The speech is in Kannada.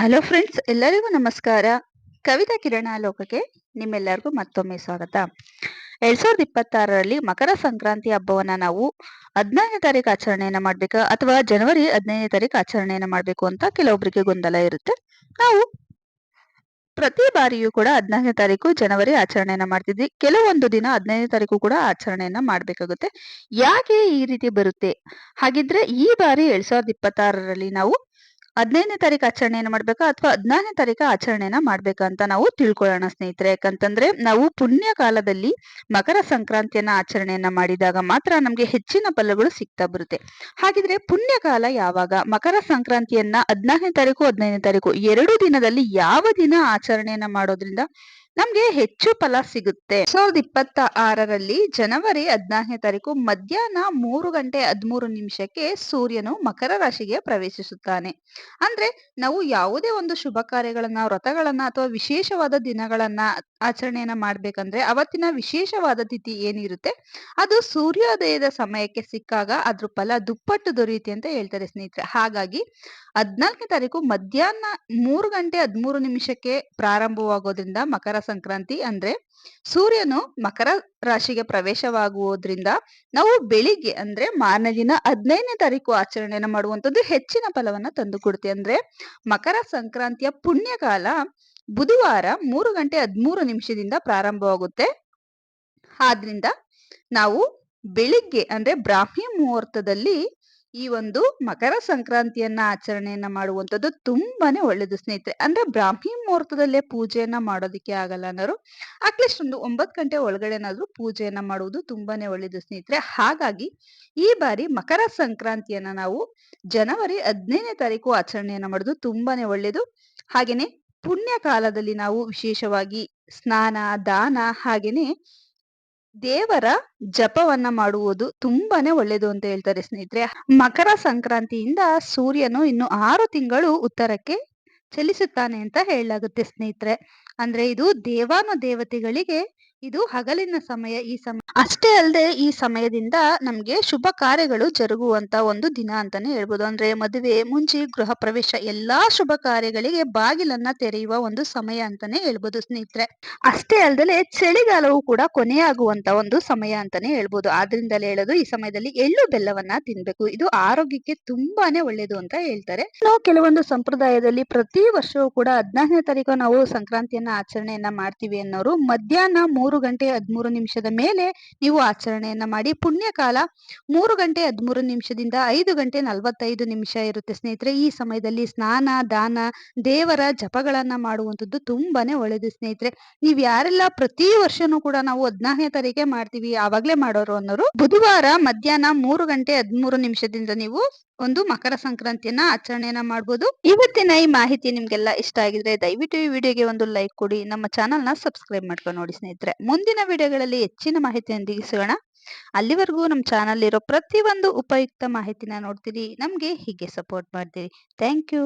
ಹಲೋ ಫ್ರೆಂಡ್ಸ್, ಎಲ್ಲರಿಗೂ ನಮಸ್ಕಾರ. ಕವಿತಾ ಕಿರಣ ಲೋಕಕ್ಕೆ ನಿಮ್ಮೆಲ್ಲರಿಗೂ ಮತ್ತೊಮ್ಮೆ ಸ್ವಾಗತ. ಎರಡ್ ಸಾವಿರದ ಇಪ್ಪತ್ತಾರರಲ್ಲಿ ಮಕರ ಸಂಕ್ರಾಂತಿ ಹಬ್ಬವನ್ನ ನಾವು ಹದಿನೈದನೇ ತಾರೀಕು ಆಚರಣೆಯನ್ನ ಮಾಡ್ಬೇಕಾ ಅಥವಾ ಜನವರಿ ಹದಿನೈದನೇ ತಾರೀಕು ಆಚರಣೆಯನ್ನ ಮಾಡ್ಬೇಕು ಅಂತ ಕೆಲವೊಬ್ಬರಿಗೆ ಗೊಂದಲ ಇರುತ್ತೆ. ನಾವು ಪ್ರತಿ ಬಾರಿಯೂ ಕೂಡ ಹದಿನಾಲ್ಕನೇ ತಾರೀಕು ಜನವರಿ ಆಚರಣೆಯನ್ನ ಮಾಡ್ತಿದ್ವಿ. ಕೆಲವೊಂದು ದಿನ ಹದಿನೈದನೇ ತಾರೀಕು ಕೂಡ ಆಚರಣೆಯನ್ನ ಮಾಡ್ಬೇಕಾಗುತ್ತೆ. ಯಾಕೆ ಈ ರೀತಿ ಬರುತ್ತೆ? ಹಾಗಿದ್ರೆ ಈ ಬಾರಿ ಎರಡ್ ಸಾವಿರದ ಇಪ್ಪತ್ತಾರರಲ್ಲಿ ನಾವು ಹದಿನೈದನೇ ತಾರೀಕು ಆಚರಣೆಯನ್ನು ಮಾಡ್ಬೇಕಾ ಅಥವಾ ಹದಿನಾರನೇ ತಾರೀಕು ಆಚರಣೆಯನ್ನ ಮಾಡ್ಬೇಕಾ ಅಂತ ನಾವು ತಿಳ್ಕೊಳ್ಳೋಣ ಸ್ನೇಹಿತರೆ. ಯಾಕಂತಂದ್ರೆ ನಾವು ಪುಣ್ಯ ಕಾಲದಲ್ಲಿ ಮಕರ ಸಂಕ್ರಾಂತಿಯನ್ನ ಆಚರಣೆಯನ್ನ ಮಾಡಿದಾಗ ಮಾತ್ರ ನಮಗೆ ಹೆಚ್ಚಿನ ಫಲಗಳು ಸಿಗ್ತಾ ಬರುತ್ತೆ. ಹಾಗಿದ್ರೆ ಪುಣ್ಯ ಕಾಲ ಯಾವಾಗ? ಮಕರ ಸಂಕ್ರಾಂತಿಯನ್ನ ಹದಿನಾರನೇ ತಾರೀಕು, ಹದಿನೈದನೇ ತಾರೀಕು ಎರಡು ದಿನದಲ್ಲಿ ಯಾವ ದಿನ ಆಚರಣೆಯನ್ನ ಮಾಡೋದ್ರಿಂದ ನಮ್ಗೆ ಹೆಚ್ಚು ಫಲ ಸಿಗುತ್ತೆ. ಸಾವಿರದ ಇಪ್ಪತ್ತ ಆರರಲ್ಲಿ ಜನವರಿ ಹದಿನಾಲ್ಕನೇ ತಾರೀಕು ಮಧ್ಯಾಹ್ನ ಮೂರು ಗಂಟೆ ಹದಿಮೂರು ನಿಮಿಷಕ್ಕೆ ಸೂರ್ಯನು ಮಕರ ರಾಶಿಗೆ ಪ್ರವೇಶಿಸುತ್ತಾನೆ. ಅಂದ್ರೆ ನಾವು ಯಾವುದೇ ಒಂದು ಶುಭ ಕಾರ್ಯಗಳನ್ನ, ವ್ರತಗಳನ್ನ ಅಥವಾ ವಿಶೇಷವಾದ ದಿನಗಳನ್ನ ಆಚರಣೆಯನ್ನ ಮಾಡ್ಬೇಕಂದ್ರೆ ಅವತ್ತಿನ ವಿಶೇಷವಾದ ತಿಥಿ ಏನಿರುತ್ತೆ, ಅದು ಸೂರ್ಯೋದಯದ ಸಮಯಕ್ಕೆ ಸಿಕ್ಕಾಗ ಅದ್ರ ಫಲ ದುಪ್ಪಟ್ಟು ದೊರೆಯುತ್ತೆ ಅಂತ ಹೇಳ್ತಾರೆ ಸ್ನೇಹಿತರೆ. ಹಾಗಾಗಿ ಹದಿನಾಲ್ಕನೇ ತಾರೀಕು ಮಧ್ಯಾಹ್ನ ಮೂರು ಗಂಟೆ ಹದಿಮೂರು ನಿಮಿಷಕ್ಕೆ ಪ್ರಾರಂಭವಾಗೋದ್ರಿಂದ ಮಕರ ಸಂಕ್ರಾಂತಿ ಅಂದ್ರೆ ಸೂರ್ಯನು ಮಕರ ರಾಶಿಗೆ ಪ್ರವೇಶವಾಗುವುದರಿಂದ ನಾವು ಬೆಳಿಗ್ಗೆ ಅಂದ್ರೆ ಮಾರನೇ ದಿನ ಹದಿನೈದನೇ ತಾರೀಕು ಆಚರಣೆಯನ್ನು ಮಾಡುವಂಥದ್ದು ಹೆಚ್ಚಿನ ಫಲವನ್ನ ತಂದು ಕೊಡುತ್ತೆ ಅಂದ್ರೆ ಮಕರ ಸಂಕ್ರಾಂತಿಯ ಪುಣ್ಯಕಾಲ ಬುಧವಾರ ಮೂರು ಗಂಟೆ ಹದಿಮೂರು ನಿಮಿಷದಿಂದ ಪ್ರಾರಂಭವಾಗುತ್ತೆ. ಆದ್ರಿಂದ ನಾವು ಬೆಳಿಗ್ಗೆ ಅಂದ್ರೆ ಬ್ರಾಹ್ಮಿ ಮುಹೂರ್ತದಲ್ಲಿ ಈ ಒಂದು ಮಕರ ಸಂಕ್ರಾಂತಿಯನ್ನ ಆಚರಣೆಯನ್ನ ಮಾಡುವಂಥದ್ದು ತುಂಬಾನೇ ಒಳ್ಳೇದು, ಸ್ನೇಹಿತರೆ. ಅಂದ್ರೆ ಬ್ರಾಹ್ಮಿ ಮುಹೂರ್ತದಲ್ಲೇ ಪೂಜೆಯನ್ನ ಮಾಡೋದಕ್ಕೆ ಆಗಲ್ಲ ಅನ್ನೋರು, ಅಟ್ಲೀಸ್ಟ್ ಒಂದು ಒಂಬತ್ತು ಗಂಟೆ ಒಳಗಡೆನಾದ್ರೂ ಪೂಜೆಯನ್ನ ಮಾಡುವುದು ತುಂಬಾನೇ ಒಳ್ಳೇದು, ಸ್ನೇಹಿತರೆ. ಹಾಗಾಗಿ ಈ ಬಾರಿ ಮಕರ ಸಂಕ್ರಾಂತಿಯನ್ನ ನಾವು ಜನವರಿ ಹದಿನೈದನೇ ತಾರೀಕು ಆಚರಣೆಯನ್ನ ಮಾಡೋದು ತುಂಬಾನೇ ಒಳ್ಳೇದು. ಹಾಗೇನೆ ಪುಣ್ಯ ಕಾಲದಲ್ಲಿ ನಾವು ವಿಶೇಷವಾಗಿ ಸ್ನಾನ, ದಾನ ಹಾಗೇನೆ ದೇವರ ಜಪವನ್ನ ಮಾಡುವುದು ತುಂಬಾನೇ ಒಳ್ಳೇದು ಅಂತ ಹೇಳ್ತಾರೆ ಸ್ನೇಹಿತರೆ. ಮಕರ ಸಂಕ್ರಾಂತಿಯಿಂದ ಸೂರ್ಯನು ಇನ್ನು ಆರು ತಿಂಗಳು ಉತ್ತರಕ್ಕೆ ಚಲಿಸುತ್ತಾನೆ ಅಂತ ಹೇಳಲಾಗುತ್ತೆ ಸ್ನೇಹಿತರೆ. ಅಂದ್ರೆ ಇದು ದೇವಾನು ದೇವತೆಗಳಿಗೆ ಇದು ಹಗಲಿನ ಸಮಯ ಈ ಸಮಯ ಅಷ್ಟೇ ಅಲ್ಲದೆ ಈ ಸಮಯದಿಂದ ನಮ್ಗೆ ಶುಭ ಕಾರ್ಯಗಳು ಜರುಗುವಂತ ಒಂದು ದಿನ ಅಂತಾನೆ ಹೇಳ್ಬೋದು. ಅಂದ್ರೆ ಮದುವೆ, ಮುಂಚೆ ಗೃಹ ಪ್ರವೇಶ ಎಲ್ಲಾ ಶುಭ ಕಾರ್ಯಗಳಿಗೆ ಬಾಗಿಲನ್ನ ತೆರೆಯುವ ಒಂದು ಸಮಯ ಅಂತಾನೆ ಹೇಳ್ಬೋದು ಸ್ನೇಹಿತರೆ. ಅಷ್ಟೇ ಅಲ್ಲದೆ ಚಳಿಗಾಲವು ಕೂಡ ಕೊನೆಯಾಗುವಂತ ಒಂದು ಸಮಯ ಅಂತಾನೆ ಹೇಳ್ಬೋದು. ಆದ್ರಿಂದಲೇ ಹೇಳೋದು ಈ ಸಮಯದಲ್ಲಿ ಎಳ್ಳು ಬೆಲ್ಲವನ್ನ ತಿನ್ಬೇಕು. ಇದು ಆರೋಗ್ಯಕ್ಕೆ ತುಂಬಾನೇ ಒಳ್ಳೇದು ಅಂತ ಹೇಳ್ತಾರೆ. ನಾವು ಕೆಲವೊಂದು ಸಂಪ್ರದಾಯದಲ್ಲಿ ಪ್ರತಿ ವರ್ಷವೂ ಕೂಡ ಹದಿನಾಲ್ಕನೇ ತಾರೀಕು ನಾವು ಸಂಕ್ರಾಂತಿಯನ್ನ ಆಚರಣೆಯನ್ನ ಮಾಡ್ತೀವಿ ಅನ್ನೋರು ಮಧ್ಯಾಹ್ನ ಮೂರು ಗಂಟೆ ಹದಿಮೂರು ನಿಮಿಷದ ಮೇಲೆ ನೀವು ಆಚರಣೆಯನ್ನ ಮಾಡಿ. ಪುಣ್ಯಕಾಲ ಮೂರು ಗಂಟೆ ಹದಿಮೂರು ನಿಮಿಷದಿಂದ ಐದು ಗಂಟೆ ನಲವತ್ತೈದು ನಿಮಿಷ ಇರುತ್ತೆ ಸ್ನೇಹಿತರೆ. ಈ ಸಮಯದಲ್ಲಿ ಸ್ನಾನ, ದಾನ, ದೇವರ ಜಪಗಳನ್ನ ಮಾಡುವಂಥದ್ದು ತುಂಬಾನೇ ಒಳ್ಳೇದು ಸ್ನೇಹಿತರೆ. ನೀವ್ ಯಾರೆಲ್ಲ ಪ್ರತಿ ವರ್ಷನೂ ಕೂಡ ನಾವು ಹದಿನಾಲ್ಕನೇ ತಾರೀಕೆ ಮಾಡ್ತೀವಿ, ಆವಾಗ್ಲೇ ಮಾಡೋರು ಅನ್ನೋರು, ಬುಧವಾರ ಮಧ್ಯಾಹ್ನ ಮೂರು ಗಂಟೆ ಹದಿಮೂರು ನಿಮಿಷದಿಂದ ನೀವು ಒಂದು ಮಕರ ಸಂಕ್ರಾಂತಿಯನ್ನ ಆಚರಣೆಯನ್ನ ಮಾಡಬಹುದು ಇವತ್ತಿನ ಈ ಮಾಹಿತಿ ನಿಮ್ಗೆಲ್ಲ ಇಷ್ಟ ಆಗಿದ್ರೆ ದಯವಿಟ್ಟು ಈ ವಿಡಿಯೋಗೆ ಒಂದು ಲೈಕ್ ಕೊಡಿ. ನಮ್ಮ ಚಾನಲ್ನ ಸಬ್ಸ್ಕ್ರೈಬ್ ಮಾಡ್ಕೊಂಡು ನೋಡಿ ಸ್ನೇಹಿತರೆ. ಮುಂದಿನ ವಿಡಿಯೋಗಳಲ್ಲಿ ಹೆಚ್ಚಿನ ಮಾಹಿತಿಯೊಂದಿಗೆ ಸಿಗೋಣ. ಅಲ್ಲಿವರೆಗೂ ನಮ್ಮ ಚಾನಲ್ ಇರೋ ಪ್ರತಿಯೊಂದು ಉಪಯುಕ್ತ ಮಾಹಿತಿನ ನೋಡ್ತೀರಿ. ನಮ್ಗೆ ಹೀಗೆ ಸಪೋರ್ಟ್ ಮಾಡ್ತೀರಿ. Thank you